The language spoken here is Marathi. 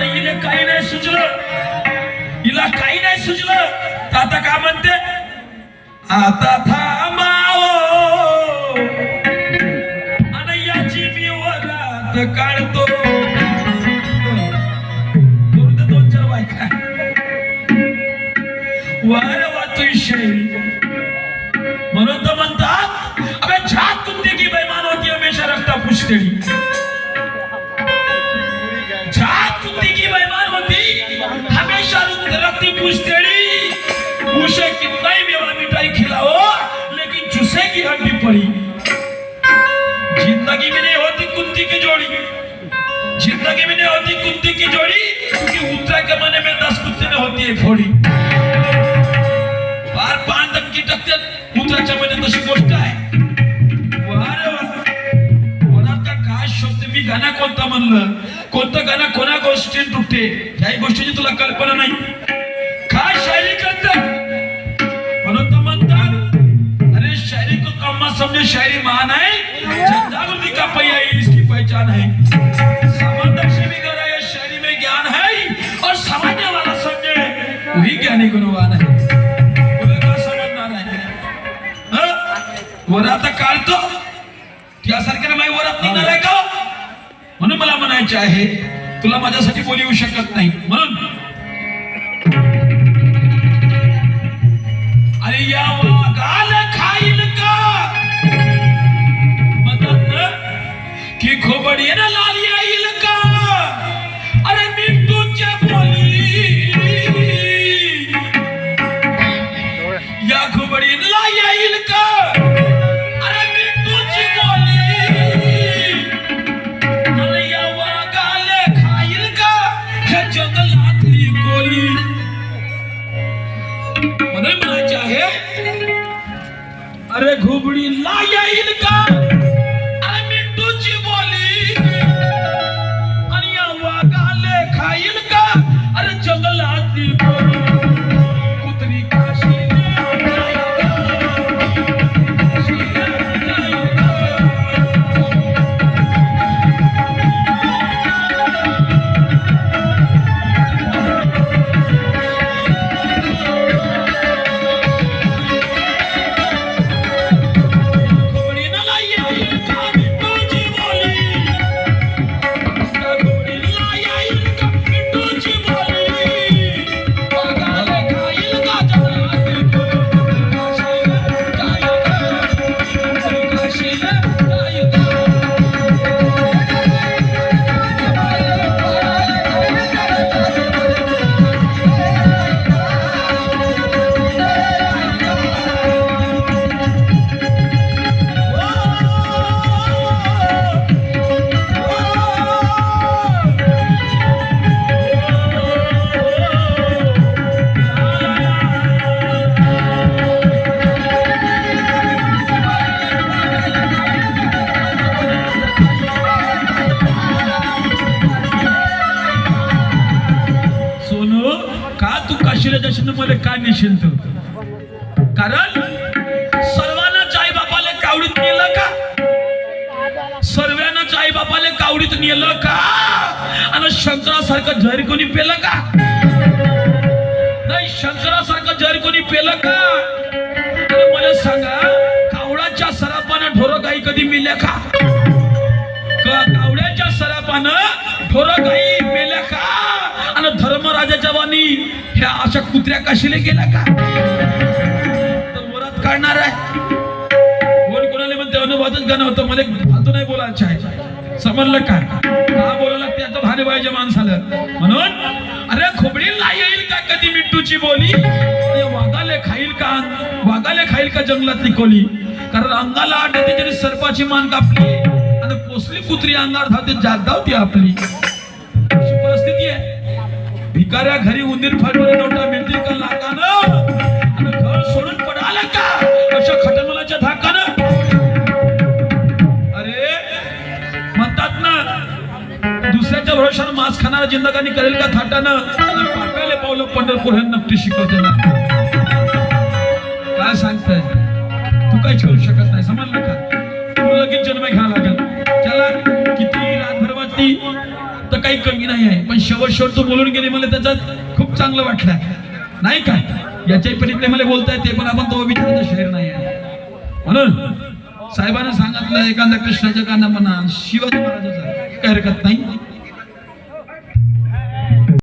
आता हिला काही नाही सुचलं. हिला काही नाही सुचलं. तर आता काय म्हणते? आता थांबाव. आणि याची मी वरात काढतो. दोन चार बायका. वार वाचू शैली म्हणून तर म्हणतात अरे छात तुमची की बैमान होती हमेशा रस्ता पुष्कळी रखती पुष्कळी उसे कितना ही मेवा मिठाई खिलाओ लेकिन चूसेगी हड्डी पड़ी जिंदगी में नहीं होती कुत्ती की जोड़ी जिंदगी में नहीं होती कुत्ती की जोड़ी क्योंकि उत्तरा के मने में दस कुत्ते ने होती है फोड़ी फार पाच टक्के टक्क्यात उतराच्या मध्ये तशी गोष्ट आहे वा रे वा. कोणाचा काय शब्द मी गाणं कोणतं म्हणलं कोणतं गाणं कोणा गोष्टी तुटते काही गोष्टीची तुला कल्पना नाही काय शायरी करतात म्हणून तर म्हणतात अरे शायरी को कम मत समझे शायरी महान है जनजागृति का पहिया इसकी पहचान है समंदर भी गहरा शायरी में ज्ञान है और समझने वाला समझे वही ज्ञानी गुणवान है। तुला का समजणार आहे हं? वर आता काढतो त्यासारख्याला माझी वरात निघणार आहे का म्हणून मला म्हणायचे आहे तुला माझ्यासाठी बोली येऊ शकत नाही. म्हणून अरे घुबडी ला येईल का तू काशीला मध्ये निशिंत कारण सर्वांनाच आई बापाला कावडीत नेलं का? सर्वांनाच आई बापाला कावडीत नेलं का? आणि शंकरासारखं झर कोणी पेलं का? नाही शंकरासारखं झर कोणी पेलं का? तर मला सांगा कावडाच्या सरापानं ढोरं गाई कधी मिल्या का कावड्याच्या सरापानं ढोरं गाई धर्मराजाच्या ह्या अशा कुत्र्या कशीले गेल्या का? तर वरात काढणार आहे. कोण कोणाला म्हणते अनुवादच गाणं होतं मला फालतू नाही बोलायचं आहे. समजलं का? का बोलायला त्याचं भाने पाहिजे माणसाला. म्हणून अरे खोबडीला येईल का कधी मिट्टूची बोली? वाघाले खाईल का? वाघाले खाईल का जंगलातली कोली? कारण अंगाला आठ येते तरी सर्पाची मान कापली. आणि पोसली कुत्री अंगार धावते जागदावती आपली. भिकाऱ्या घरी उंदीर फाटवणे नोटा मिळतील का लागानं आणि घर सोडून पडाला का? अशा खटमलाच्या धाकानं? अरे म्हणतात ना दुसऱ्याच्या भरोशावर मांस खाणारा जिंदगानी करेल का थाटानं? आणि पावलं पंढरपूर हे नक्की शिकवते ना. काय सांगताय? तू काय ठेवू शकत नाही समजलं का? तू लगेच जन्म घ्यावा लागेल. त्याला किती रातभर वाटती काही कमी नाही आहे. पण शेवट शेवट तू बोलून गेले मला त्याच्यात खूप चांगलं वाटलं. नाही काय याच्या पलीकडे मला बोलताय ते पण आपण तो विचारायचं शेर नाही आहे. म्हणून साहेबांना सांगितलं एखादा कृष्णाच्या काना म्हणा शिवाजी महाराजाचा काही हरकत नाही.